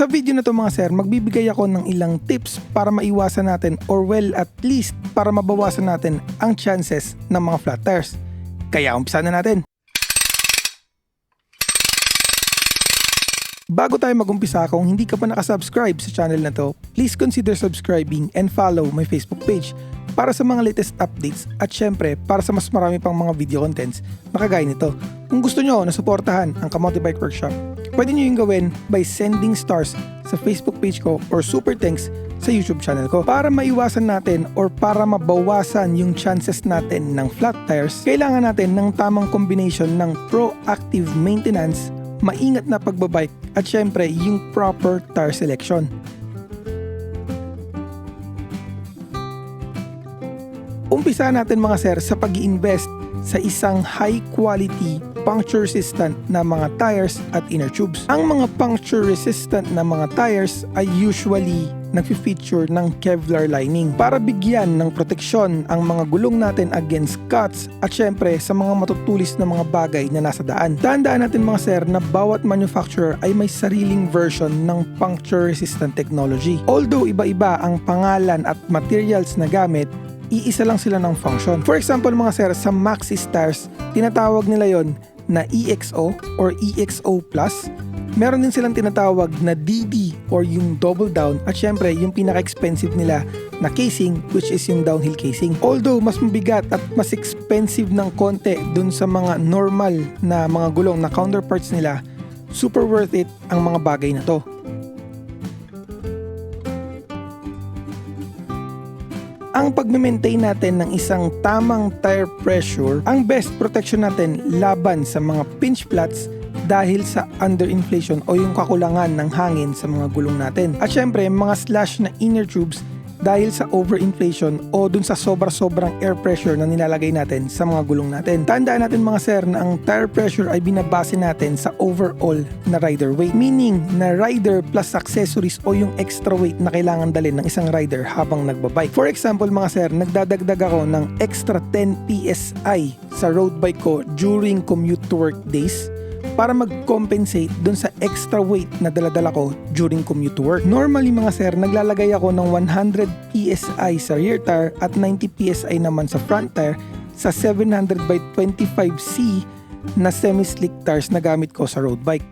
Sa video na to mga sir, magbibigay ako ng ilang tips para maiwasan natin or well at least para mabawasan natin ang chances ng mga flat tires. Kaya umpisa na natin. Bago tayo magumpisa kung hindi ka pa nakasubscribe sa channel na to, please consider subscribing and follow my Facebook page para sa mga latest updates at syempre para sa mas marami pang mga video contents na kagaya nito. Kung gusto nyo na suportahan ang Kamote Bike Workshop, pwede nyo yung gawin by sending stars sa Facebook page ko or super thanks sa YouTube channel ko. Para maiwasan natin or para mabawasan yung chances natin ng flat tires, kailangan natin ng tamang combination ng proactive maintenance, maingat na pagbabike at syempre yung proper tire selection. Umpisa natin mga sir sa pag invest sa isang high quality puncture resistant na mga tires at inner tubes. Ang mga puncture resistant na mga tires ay usually nagfi-feature ng Kevlar lining para bigyan ng proteksyon ang mga gulong natin against cuts at syempre sa mga matutulis na mga bagay na nasa daan. Tandaan natin mga sir na bawat manufacturer ay may sariling version ng puncture resistant technology. Although iba-iba ang pangalan at materials na gamit, iisa lang sila ng function. For example mga sir, sa Maxi Stars, tinatawag nila yon na EXO or EXO. Meron din silang tinatawag na DD or yung double down at syempre yung pinaka-expensive nila na casing which is yung downhill casing. Although mas mabigat at mas expensive ng konti dun sa mga normal na mga gulong na counterparts nila, super worth it ang mga bagay na to. Ang pag-maintain natin ng isang tamang tire pressure ang best protection natin laban sa mga pinch flats dahil sa underinflation o yung kakulangan ng hangin sa mga gulong natin. At syempre, mga slash na inner tubes dahil sa overinflation o dun sa sobra-sobrang air pressure na nilalagay natin sa mga gulong natin. Tandaan natin mga sir na ang tire pressure ay binabase natin sa overall na rider weight. Meaning na rider plus accessories o yung extra weight na kailangan dalhin ng isang rider habang nagbabike. For example mga sir, nagdadagdag ako ng extra 10 PSI sa road bike ko during commute to work days para mag-compensate dun sa extra weight na daladala ko during commute to work. Normally mga sir, naglalagay ako ng 100 PSI sa rear tire at 90 PSI naman sa front tire sa 700 by 25C na semi-slick tires na gamit ko sa road bike.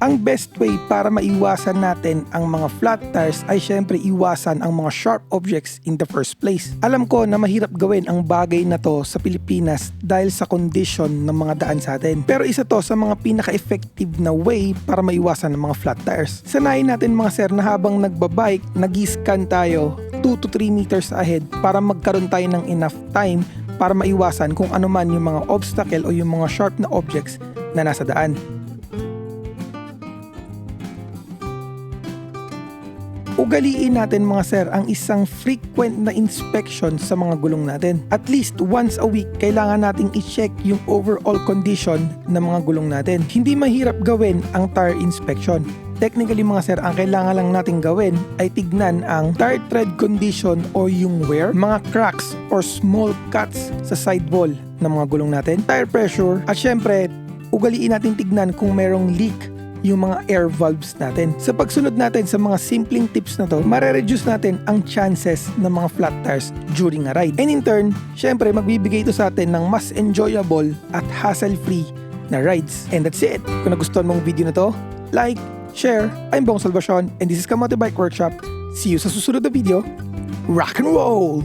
Ang best way para maiwasan natin ang mga flat tires ay syempre iwasan ang mga sharp objects in the first place. Alam ko na mahirap gawin ang bagay na to sa Pilipinas dahil sa condition ng mga daan sa atin. Pero isa to sa mga pinaka-effective na way para maiwasan ang mga flat tires. Sanayin natin mga sir na habang nagbabike, nag-scan tayo 2 to 3 meters ahead para magkaroon tayo ng enough time para maiwasan kung ano man yung mga obstacle o yung mga sharp na objects na nasa daan. Ugaliin natin mga sir ang isang frequent na inspection sa mga gulong natin. At least once a week, kailangan nating i-check yung overall condition ng mga gulong natin. Hindi mahirap gawin ang tire inspection. Technically mga sir, ang kailangan lang natin gawin ay tignan ang tire tread condition o yung wear, mga cracks or small cuts sa sidewall ng mga gulong natin, tire pressure, at syempre, ugaliin natin tignan kung merong leak yung mga air valves natin. Sa pagsunod natin sa mga simpleng tips na to, marereduce natin ang chances ng mga flat tires during a ride. And in turn, syempre magbibigay ito sa atin ng mas enjoyable at hassle-free na rides. And that's it. Kung nagustuhan mong video na to, like, share. I'm Bong Salvacion and this is Kamote Bike Workshop. See you sa susunod na video. Rock and roll!